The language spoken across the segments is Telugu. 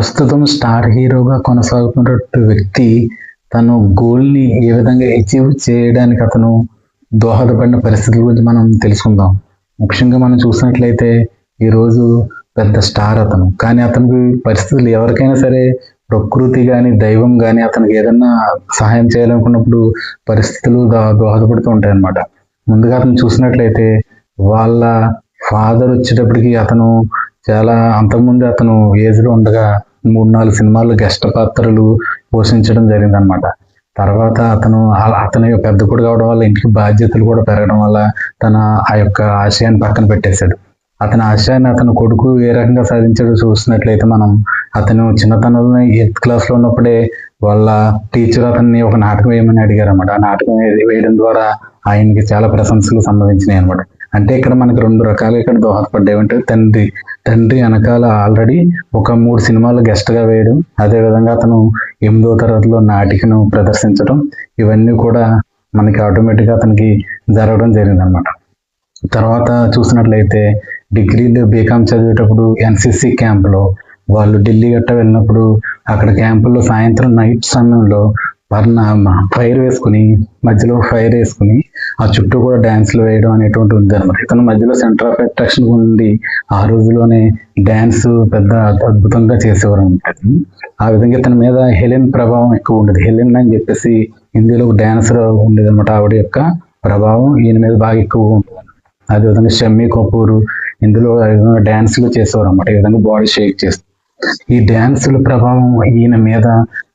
ప్రస్తుతం స్టార్ హీరోగా కొనసాగుతున్న వ్యక్తి తను గోల్ని ఏ విధంగా అచీవ్ చేయడానికి అతను దోహదపడిన పరిస్థితుల గురించి మనం తెలుసుకుందాం. ముఖ్యంగా మనం చూసినట్లయితే ఈరోజు పెద్ద స్టార్ అతను. కానీ అతనికి పరిస్థితులు ఎవరికైనా సరే ప్రకృతి కానీ దైవం కానీ అతనికి ఏదన్నా సహాయం చేయాలనుకున్నప్పుడు పరిస్థితులు దో- దోహదపడుతూ ఉంటాయి అన్నమాట ముందుగా అతను చూసినట్లయితే వాళ్ళ ఫాదర్ వచ్చేటప్పటికి అతను చాలా అంతకుముందు అతను ఏజ్లో ఉండగా మూడు నాలుగు సినిమాల్లో గెస్ట్ పాత్రలు పోషించడం జరిగింది అనమాట తర్వాత అతను అతని పెద్ద కొడుకు కావడం వల్ల ఇంటికి బాధ్యతలు కూడా పెరగడం వల్ల తన ఆ యొక్క ఆశయాన్ని పక్కన పెట్టేశాడు. అతని ఆశయాన్ని అతని కొడుకు ఏ రకంగా సాధించాడో చూసినట్లయితే మనం అతను చిన్నతనంలో ఎయిత్ క్లాస్లో ఉన్నప్పుడే వాళ్ళ టీచర్ అతన్ని ఒక నాటకం వేయమని అడిగారు అనమాట ఆ నాటకం వేయడం ద్వారా ఆయనకి చాలా ప్రశంసలు సంబంధించినాయి అనమాట అంటే ఇక్కడ మనకి రెండు రకాలు ఇక్కడ దోహదపడ్డాయి. అంటే తండ్రి తండ్రి వెనకాల ఆల్రెడీ ఒక మూడు సినిమాలు గెస్ట్గా వేయడం అదే విధంగా అతను ఎనిమిదో తరగతిలో నాటికను ప్రదర్శించడం ఇవన్నీ కూడా మనకి ఆటోమేటిక్గా అతనికి జరగడం జరిగిందనమాట తర్వాత చూసినట్లయితే డిగ్రీలో బీకామ్ చదివేటప్పుడు ఎన్సిసి క్యాంప్లో వాళ్ళు ఢిల్లీ గట్ట వెళ్ళినప్పుడు అక్కడ క్యాంపుల్లో సాయంత్రం నైట్ సమయంలో వర్ణ ఫైర్ వేసుకుని మధ్యలో ఫైర్ వేసుకుని ఆ చుట్టూ కూడా డ్యాన్స్లు వేయడం అనేటువంటి ఉంది అనమాట ఇతను మధ్యలో సెంటర్ ఆఫ్ అట్రాక్షన్ ఉండి ఆ రోజులోనే డ్యాన్స్ పెద్ద అద్భుతంగా చేసేవారు అనమాట ఆ విధంగా ఇతని మీద హెలెన్ ప్రభావం ఎక్కువ ఉండేది. హెలెన్ అని చెప్పేసి హిందీలో డ్యాన్సర్ ఉండేది అనమాట ఆవిడ యొక్క ప్రభావం ఈయన మీద బాగా ఎక్కువ ఉంటుంది అదేవిధంగా షమ్మీ కపూర్ ఇందులో డ్యాన్స్లు చేసేవారు అనమాట ఈ విధంగా బాడీ షేక్ చేస్తారు ఈ డ్యాన్సుల ప్రభావం ఈయన మీద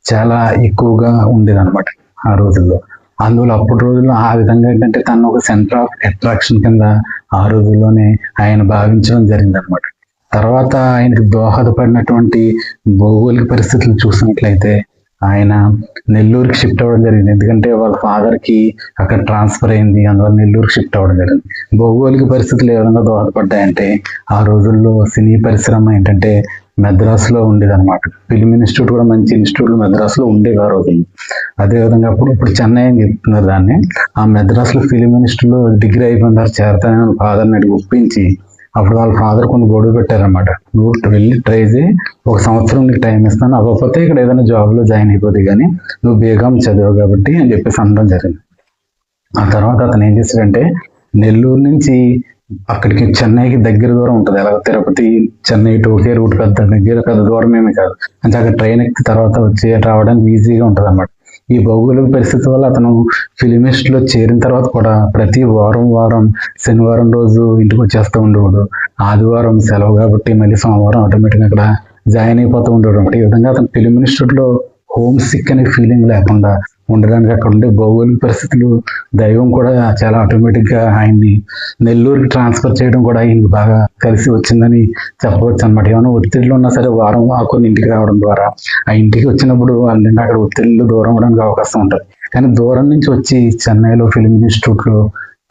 చాలా ఎక్కువగా ఉండేది అనమాట ఆ రోజుల్లో. అందులో అప్పటి రోజుల్లో ఆ విధంగా ఏంటంటే తను ఒక సెంటర్ ఆఫ్ అట్రాక్షన్ కింద ఆ రోజుల్లోనే ఆయన భావించడం జరిగింది అనమాట తర్వాత ఆయనకు దోహదపడినటువంటి భౌగోళిక పరిస్థితులు చూసినట్లయితే ఆయన నెల్లూరుకి షిఫ్ట్ అవ్వడం జరిగింది. ఎందుకంటే వాళ్ళ ఫాదర్కి అక్కడ ట్రాన్స్ఫర్ అయింది. అందువల్ల నెల్లూరుకి షిఫ్ట్ అవ్వడం జరిగింది. భౌగోళిక పరిస్థితులు ఏ విధంగా దోహదపడ్డాయంటే ఆ రోజుల్లో సినీ పరిశ్రమ ఏంటంటే మెద్రాసులో ఉండేది అనమాట ఫిల్మ్ ఇన్స్టిట్యూట్ కూడా మంచి ఇన్స్టిట్యూట్లు మెద్రాసులో ఉండేవి ఆ రోజు అదేవిధంగా అప్పుడు ఇప్పుడు చెన్నై అని చెప్తున్నారు దాన్ని. ఆ మెద్రాసులో ఫిల్మ్ ఇన్స్టిట్యూట్లో డిగ్రీ అయిపోయిన తర్వాత చేరతానని ఫాదర్ని అడిగి ఒప్పించి అప్పుడు వాళ్ళ ఫాదర్ కొన్ని గొడవ పెట్టారనమాట నువ్వు వెళ్ళి ట్రై చేయి ఒక సంవత్సరం నీకు టైం ఇస్తాను. అవ్వకపోతే ఇక్కడ ఏదైనా జాబ్లో జాయిన్ అయిపోద్ది కానీ నువ్వు బేగం చదివావు కాబట్టి అని చెప్పేసి అనడం జరిగింది. ఆ తర్వాత అతను ఏం చేశాడంటే నెల్లూరు నుంచి అక్కడికి చెన్నైకి దగ్గర దూరం ఉంటుంది. ఎలాగో తిరుపతి చెన్నై టు ఒకే రూట్ పెద్ద దగ్గర పెద్ద దూరం ఏమి కాదు. అంటే అక్కడ ట్రైన్ ఎక్కి తర్వాత వచ్చి రావడానికి ఈజీగా ఉంటుంది అన్నమాట ఈ భౌగోళిక పరిస్థితి వల్ల అతను ఫిలిమిస్ట్లో చేరిన తర్వాత కూడా ప్రతి వారం వారం శనివారం రోజు ఇంటికి వచ్చేస్తూ ఉండేవాడు. ఆదివారం సెలవు కాబట్టి మళ్ళీ సోమవారం ఆటోమేటిక్గా అక్కడ జాయిన్ అయిపోతూ ఉండేవాడు అనమాట ఈ విధంగా అతను ఫిలిం ఇన్స్టిట్యూట్లో హోమ్ సిక్ అనే ఫీలింగ్ లేకుండా ఉండడానికి అక్కడ ఉండే భౌగోళిక పరిస్థితులు దైవం కూడా చాలా ఆటోమేటిక్గా ఆయన్ని నెల్లూరుకి ట్రాన్స్ఫర్ చేయడం కూడా ఆయనకు బాగా కలిసి వచ్చిందని చెప్పవచ్చు అనమాట ఏమైనా ఒత్తిడిలో ఉన్నా సరే వారం ఆకుని ఇంటికి రావడం ద్వారా ఆ ఇంటికి వచ్చినప్పుడు వాళ్ళని అక్కడ ఒత్తిళ్ళు దూరం అవడానికి అవకాశం ఉంటుంది. కానీ దూరం నుంచి వచ్చి చెన్నైలో ఫిలిం ఇన్స్టిట్యూట్లో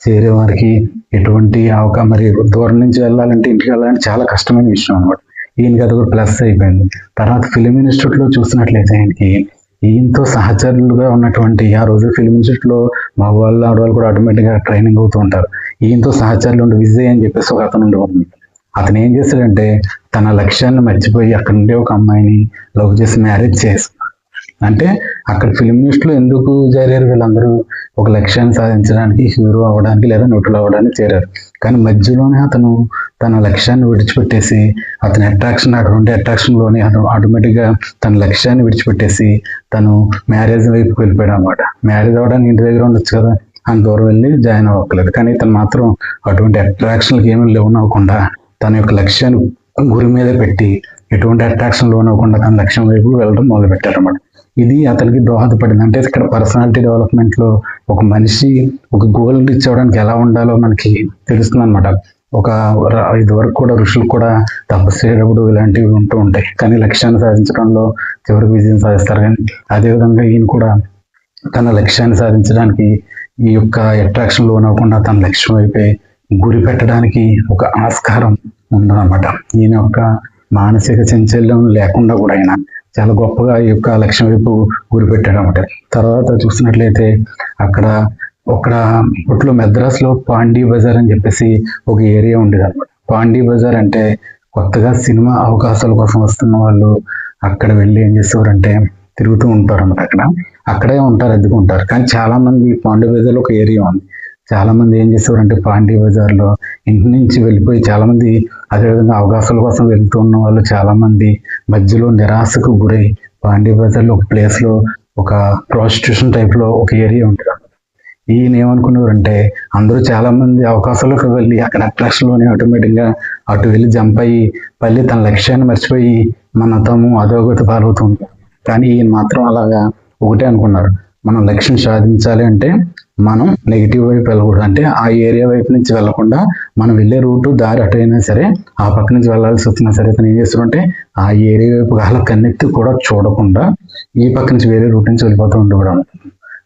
చేరే వారికి ఎటువంటి అవకాశం మరి దూరం నుంచి వెళ్ళాలంటే ఇంటికి వెళ్ళాలంటే చాలా కష్టమైన విషయం అనమాట ఈయనకి అది ఒక ప్లస్ అయిపోయింది. తర్వాత ఫిలిం ఇన్స్టిట్యూట్లో చూసినట్లయితే ఆయనకి ఈయనతో సహచరులుగా ఉన్నటువంటి ఆ రోజు ఫిలిం ఇన్స్టిట్యూట్లో మా వాళ్ళు ఆడవాళ్ళు కూడా ఆటోమేటిక్గా ట్రైనింగ్ అవుతూ ఉంటారు. ఈయనతో సహచరులు ఉండి విజయ్ అని చెప్పేసి ఒక అతను ఉండేవాడు. అతను ఏం చేశాడంటే తన లక్ష్యాన్ని మర్చిపోయి అక్కడ ఉండే ఒక అమ్మాయిని లవ్ చేసి మ్యారేజ్ చేస్తాడు. అంటే అక్కడ ఫిల్మ్లో ఎందుకు చేరారు వీళ్ళందరూ? ఒక లక్ష్యాన్ని సాధించడానికి హీరో అవ్వడానికి లేదా నటులు అవ్వడానికి చేరారు. కానీ మధ్యలోనే అతను తన లక్ష్యాన్ని విడిచిపెట్టేసి అతని అట్రాక్షన్ అక్కడ ఉండే అట్రాక్షన్లోనే అతను ఆటోమేటిక్గా తన లక్ష్యాన్ని విడిచిపెట్టేసి తను మ్యారేజ్ వైపుకి వెళ్ళిపోయాడు అనమాట మ్యారేజ్ అవ్వడానికి ఇంటి దగ్గర ఉండొచ్చు కదా? అంత దూరం వెళ్ళి జాయిన్ అవ్వట్లేదు కానీ తను మాత్రం అటువంటి అట్రాక్షన్లకు ఏమీ లేవనవ్వకుండా తన యొక్క లక్ష్యాన్ని గురి మీద పెట్టి ఎటువంటి అట్రాక్షన్ లోనవ్వకుండా తన లక్ష్యం వైపు వెళ్ళడం మొదలు పెట్టారన్నమాట ఇది అతనికి దోహదపడింది. అంటే ఇక్కడ పర్సనాలిటీ డెవలప్మెంట్లో ఒక మనిషి ఒక గోల్ రీచ్ అవ్వడానికి ఎలా ఉండాలో మనకి తెలుస్తుంది అనమాట ఒక ర- ఇది వరకు కూడా ఋషులు కూడా తపస్సు చేయడప్పుడు ఇలాంటివి ఉంటూ ఉంటాయి. కానీ లక్ష్యాన్ని సాధించడంలో చివరికి విజయం సాధిస్తారు? కానీ అదేవిధంగా ఈయన కూడా తన లక్ష్యాన్ని సాధించడానికి ఈ యొక్క అట్రాక్షన్ లోనవ్వకుండా తన లక్ష్యం అయిపోయి గురి పెట్టడానికి ఒక ఆస్కారం ఉందన్నమాట. ఈయన యొక్క మానసిక చంచల్యం లేకుండా కూడా ఆయన చాలా గొప్పగా ఈ యొక్క లక్ష్యం వైపు గురి పెట్టాడు అనమాట తర్వాత చూసినట్లయితే అక్కడ ఒక ఇప్పట్లో మెద్రాస్లో పాండీ బజార్ అని చెప్పేసి ఒక ఏరియా ఉండేది అనమాట పాండీ బజార్ అంటే కొత్తగా సినిమా అవకాశాల కోసం వస్తున్న వాళ్ళు అక్కడ వెళ్ళి ఏం చేసేవారంటే తిరుగుతూ ఉంటారు అన్నమాట అక్కడ. అక్కడే ఉంటారు అద్దెకుంటారు కానీ చాలా మంది బజార్లో ఒక ఏరియా ఉంది. చాలామంది ఏం చేసేవారంటే పాండ్య బజార్లో ఇంటి నుంచి వెళ్ళిపోయి చాలామంది అదేవిధంగా అవకాశాల కోసం వెళ్తూ ఉన్న వాళ్ళు చాలామంది మధ్యలో నిరాశకు గురై పాండ్య బజార్లో ఒక ప్లేస్లో ఒక ప్రాస్టిట్యూషన్ టైప్లో ఒక ఏరియా ఉంటుంది ఈయన ఏమనుకునేవారంటే అందరూ చాలా మంది అవకాశాలకు వెళ్ళి అక్కడ అట్రాక్షన్లోనే ఆటోమేటిక్గా అటు వెళ్ళి జంప్ అయ్యి మళ్ళీ తన లక్ష్యాన్ని మర్చిపోయి మన తము అధోగతి పాలవుతూ ఉంటారు. కానీ ఈయన మాత్రం అలాగా ఒకటే అనుకున్నారు. మనం లక్ష్యం సాధించాలి అంటే మనం నెగిటివ్ వైపు వెళ్ళకూడదు. అంటే ఆ ఏరియా వైపు నుంచి వెళ్ళకుండా మనం వెళ్ళే రూటు దారి అటు అయినా సరే ఆ పక్క నుంచి వెళ్ళాల్సి వచ్చినా సరే తను ఏం చేస్తుంటే ఆ ఏరియా వైపు అలా కన్నెత్తి కూడా చూడకుండా ఈ పక్క నుంచి వేరే రూట్ నుంచి వెళ్ళిపోతూ ఉండకూడదు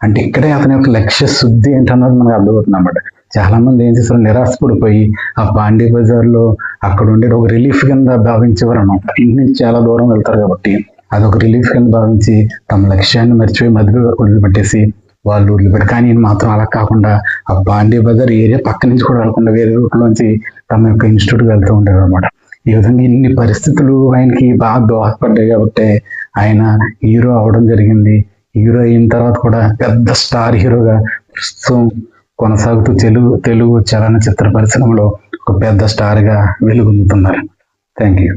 అంటే ఇక్కడే అతని యొక్క లక్ష్య శుద్ధి ఏంటన్నది మనకు అర్థమవుతుంది అన్నమాట. చాలా మంది ఏం చేస్తారు? నిరాశపడిపోయి ఆ పాండే బజార్లో అక్కడ ఉండే ఒక రిలీఫ్ కింద భావించేవారు అనమాట. ఇంటి నుంచి చాలా దూరం వెళ్తారు కాబట్టి. అదొక రిలీఫ్ కింద భావించి తమ లక్ష్యాన్ని మర్చిపోయి మధ్యలో వదిలిపెట్టేసి వాళ్ళు వదిలిపెట్టి కానీ ఈయన మాత్రం అలా కాకుండా ఆ బాండే బజార్ ఏరియా పక్క నుంచి కూడా వెళ్ళకుండా వేరే రూట్ తమ యొక్క ఇన్స్టిట్యూట్ వెళ్తూ ఉంటారు అనమాట ఈ విధంగా ఇన్ని పరిస్థితులు ఆయనకి బాగా దోహదపడ్డాయి కాబట్టి ఆయన హీరో అవడం జరిగింది. హీరో అయిన తర్వాత కూడా పెద్ద స్టార్ హీరోగా ప్రస్తుతం కొనసాగుతూ తెలుగు తెలుగు చలనచిత్ర పరిశ్రమలో ఒక పెద్ద స్టార్గా వెలుగొందుతున్నారు. Thank you